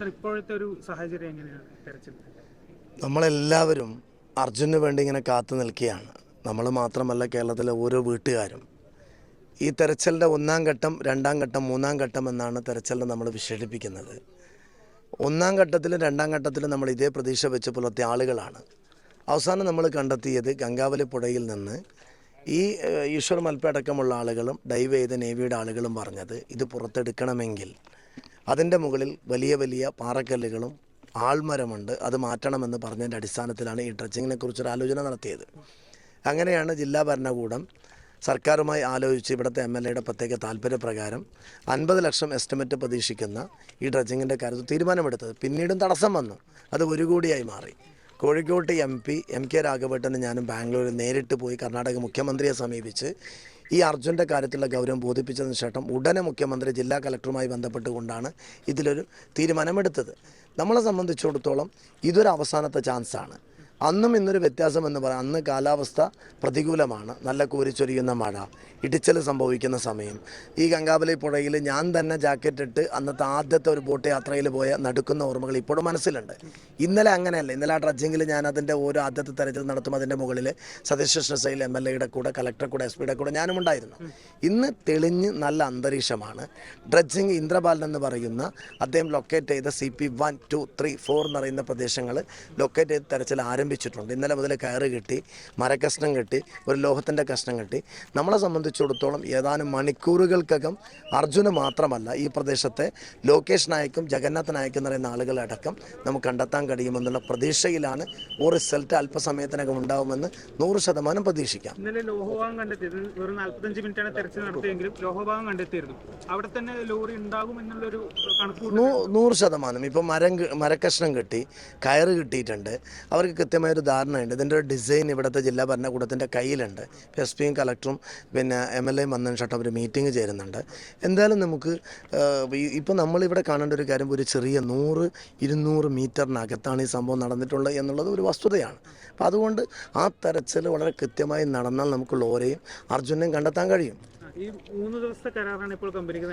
ഒരു നമ്മളെല്ലാവരും അർജുന് വേണ്ടി ഇങ്ങനെ കാത്തു നിൽക്കുകയാണ്. നമ്മൾ മാത്രമല്ല കേരളത്തിലെ ഓരോ വീട്ടുകാരും. ഈ തെരച്ചിലിന്റെ ഒന്നാം ഘട്ടം രണ്ടാം ഘട്ടം മൂന്നാം ഘട്ടം എന്നാണ് തെരച്ചിലിനെ നമ്മൾ വിശേഷിപ്പിക്കുന്നത്. ഒന്നാം ഘട്ടത്തിലും രണ്ടാം ഘട്ടത്തിലും നമ്മൾ ഇതേ പ്രതീക്ഷ വെച്ച് പുലർത്തിയ ആളുകളാണ്. അവസാനം നമ്മൾ കണ്ടെത്തിയത് ഗംഗാവലി പുഴയിൽ നിന്ന് ഈ ഈശ്വർ മൽപ്പ അടക്കമുള്ള ആളുകളും ഡൈവ് ചെയ്ത നേവിയുടെ ആളുകളും പറഞ്ഞത് ഇത് പുറത്തെടുക്കണമെങ്കിൽ അതിന്റെ മുകളിൽ വലിയ വലിയ പാറക്കല്ലുകളും ആൾമരമുണ്ട്. അത് മാറ്റണമെന്ന് പറഞ്ഞതിന്റെ അടിസ്ഥാനത്തിലാണ് ഈ ഡ്രഡ്ജിങ്ങിനെ കുറിച്ചൊരു ആലോചന നടത്തിയത്. അങ്ങനെയാണ് ജില്ലാ ഭരണകൂടം സർക്കാരുമായി ആലോചിച്ച് ഇവിടുത്തെ എം എൽ എയുടെ പ്രത്യേക താല്പര്യപ്രകാരം അൻപത് ലക്ഷം എസ്റ്റിമേറ്റ് പ്രതീക്ഷിക്കുന്ന ഈ ഡ്രഡ്ജിങ്ങിന്റെ കാര്യത്തിൽ തീരുമാനമെടുത്തത്. പിന്നീടും തടസ്സം വന്നു. അത് ഒരു കോടിയായി മാറി. കോഴിക്കോട്ട് എം പി എം കെ രാഘവേട്ടന് ഞാനും ബാംഗ്ലൂരിൽ നേരിട്ട് പോയി കർണാടക മുഖ്യമന്ത്രിയെ സമീപിച്ച് ഈ അർജുന്റെ കാര്യത്തിലുള്ള ഗൗരവം ബോധിപ്പിച്ചതിന് ശേഷം ഉടനെ മുഖ്യമന്ത്രി ജില്ലാ കലക്ടറുമായി ബന്ധപ്പെട്ടുകൊണ്ടാണ് ഇതിലൊരു തീരുമാനമെടുത്തത്. നമ്മളെ സംബന്ധിച്ചിടത്തോളം ഇതൊരു അവസാനത്തെ ചാൻസാണ്. അന്നും ഇന്നൊരു വ്യത്യാസം എന്ന് പറയാം. അന്ന് കാലാവസ്ഥ പ്രതികൂലമാണ്. നല്ല കൂരിച്ചൊരിയുന്ന മഴ ഇടിച്ചൽ സംഭവിക്കുന്ന സമയം. ഈ ഗംഗാബലി പുഴയിൽ ഞാൻ തന്നെ ജാക്കറ്റ് ഇട്ട് അന്നത്തെ ആദ്യത്തെ ഒരു ബോട്ട് യാത്രയിൽ പോയ നടുക്കുന്ന ഓർമ്മകൾ ഇപ്പോഴും മനസ്സിലുണ്ട്. ഇന്നലെ അങ്ങനെയല്ല. ഇന്നലെ ആ ഡ്രഡ്ജിങ്ങിൽ ഞാൻ അതിന്റെ ഓരോ ആദ്യത്തെ തരത്തിൽ നടത്തും. അതിന്റെ മുകളിൽ സതീഷ് കൃഷ്ണസൈൽ എം എൽ എയുടെ കൂടെ കളക്ടറുടെ കൂടെ എസ് പിയുടെ കൂടെ ഞാനും ഉണ്ടായിരുന്നു. ഇന്ന് തെളിഞ്ഞ് നല്ല അന്തരീക്ഷമാണ്. ഡ്രഡ്ജിങ് ഇന്ദ്രപാലൻ എന്ന് പറയുന്ന അദ്ദേഹം ലൊക്കേറ്റ് ചെയ്ത C P one two three four എന്ന് പറയുന്ന പ്രദേശങ്ങൾ ലൊക്കേറ്റ് ചെയ്ത് തെരച്ചിൽ ആരംഭിച്ചിട്ടുണ്ട്. ഇന്നലെ മുതൽ കയറ് കെട്ടി മരക്കഷ്ണം കെട്ടി ഒരു ലോഹത്തിന്റെ കഷ്ണം കെട്ടി. നമ്മളെ സംബന്ധിച്ചിടത്തോളം ഏതാനും മണിക്കൂറുകൾക്കകം അർജുന മാത്രമല്ല ഈ പ്രദേശത്തെ ലോകേഷ് നായക്കും ജഗന്നാഥ് നായക്കും എന്ന് പറയുന്ന ആളുകളടക്കം നമുക്ക് കണ്ടെത്താൻ കഴിയുമെന്നുള്ള പ്രതീക്ഷയിലാണ് ഒരു റിസൾട്ട് അല്പസമയത്തിനകം ഉണ്ടാവുമെന്ന് നൂറ് ശതമാനം പ്രതീക്ഷിക്കാം. ഇന്നലെ ലോഹഭാഗം കണ്ടെത്തിയത് വെറും നാല്പത്തഞ്ച് മിനിറ്റാണ് തെരച്ചിൽ നടത്തിയെങ്കിലും ലോഹഭാഗം കണ്ടെത്തിയിരുന്നു. അവിടെ തന്നെ ലോറി ഉണ്ടാകും എന്നുള്ളൊരു കണക്ക് നൂ നൂറ് ശതമാനം. ഇപ്പം മരം മരക്കഷ്ണം കെട്ടി കയറ് കിട്ടിയിട്ടുണ്ട്. അവർക്ക് കൃത്യമായൊരു ധാരണയുണ്ട്. ഇതിന്റെ ഒരു ഡിസൈൻ ഇവിടുത്തെ ജില്ലാ ഭരണകൂടത്തിന്റെ കയ്യിലുണ്ട്. എസ് പിയും കളക്ടറും പിന്നെ എം എൽ എയും വന്നതിന് ശേഷം അവർ മീറ്റിംഗ് ചേരുന്നുണ്ട്. എന്തായാലും നമുക്ക് ഇപ്പോൾ നമ്മളിവിടെ കാണേണ്ട ഒരു കാര്യം ഒരു ചെറിയ നൂറ് ഇരുന്നൂറ് മീറ്ററിനകത്താണ് ഈ സംഭവം നടന്നിട്ടുള്ളത് എന്നുള്ളത് ഒരു വസ്തുതയാണ്. അപ്പോൾ അതുകൊണ്ട് ആ തെരച്ചിൽ വളരെ കൃത്യമായി നടന്നാൽ നമുക്ക് ലോറയും അർജുനെയും കണ്ടെത്താൻ കഴിയും. ഈ മൂന്ന് ദിവസത്തെ കരാറാണ് ഇപ്പോൾ കമ്പനിക്ക്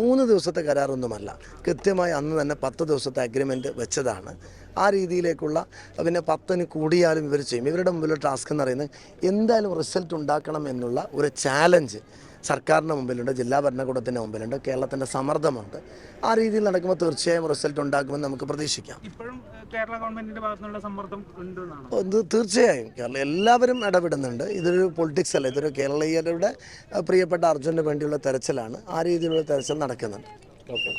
മൂന്ന് ദിവസത്തെ കരാറൊന്നുമല്ല. കൃത്യമായി അന്ന് തന്നെ പത്ത് ദിവസത്തെ അഗ്രിമെന്റ് വെച്ചതാണ്. ആ രീതിയിലേക്കുള്ള പിന്നെ പത്തിന് കൂടിയാലും ഇവർ ചെയ്യും. ഇവരുടെ മുമ്പിലുള്ള ടാസ്ക് എന്ന് പറയുന്നത് എന്തായാലും റിസൾട്ട് ഉണ്ടാക്കണം എന്നുള്ള ഒരു ചാലഞ്ച് സർക്കാരിന്റെ മുമ്പിലുണ്ട് ജില്ലാ ഭരണകൂടത്തിന്റെ മുമ്പിലുണ്ട് കേരളത്തിന്റെ സമ്മർദ്ദമുണ്ട്. ആ രീതിയിൽ നടക്കുമ്പോൾ തീർച്ചയായും റിസൾട്ട് ഉണ്ടാക്കുമെന്ന് നമുക്ക് പ്രതീക്ഷിക്കാം. ഇപ്പോഴും കേരള ഗവൺമെന്റിന്റെ ഭാഗത്തുനിന്നുള്ള സമ്മർദ്ദം ഉണ്ടെന്നാണ്? ഇത് തീർച്ചയായും. കേരള എല്ലാവരും ഇടപെടുന്നുണ്ട്. ഇതൊരു പൊളിറ്റിക്സ് അല്ല. ഇതൊരു കേരളീയരുടെ പ്രിയപ്പെട്ട അർജുന് വേണ്ടിയുള്ള തെരച്ചിലാണ്. ആ രീതിയിലുള്ള തെരച്ചിൽ നടക്കുന്നുണ്ട്. ഓക്കെ.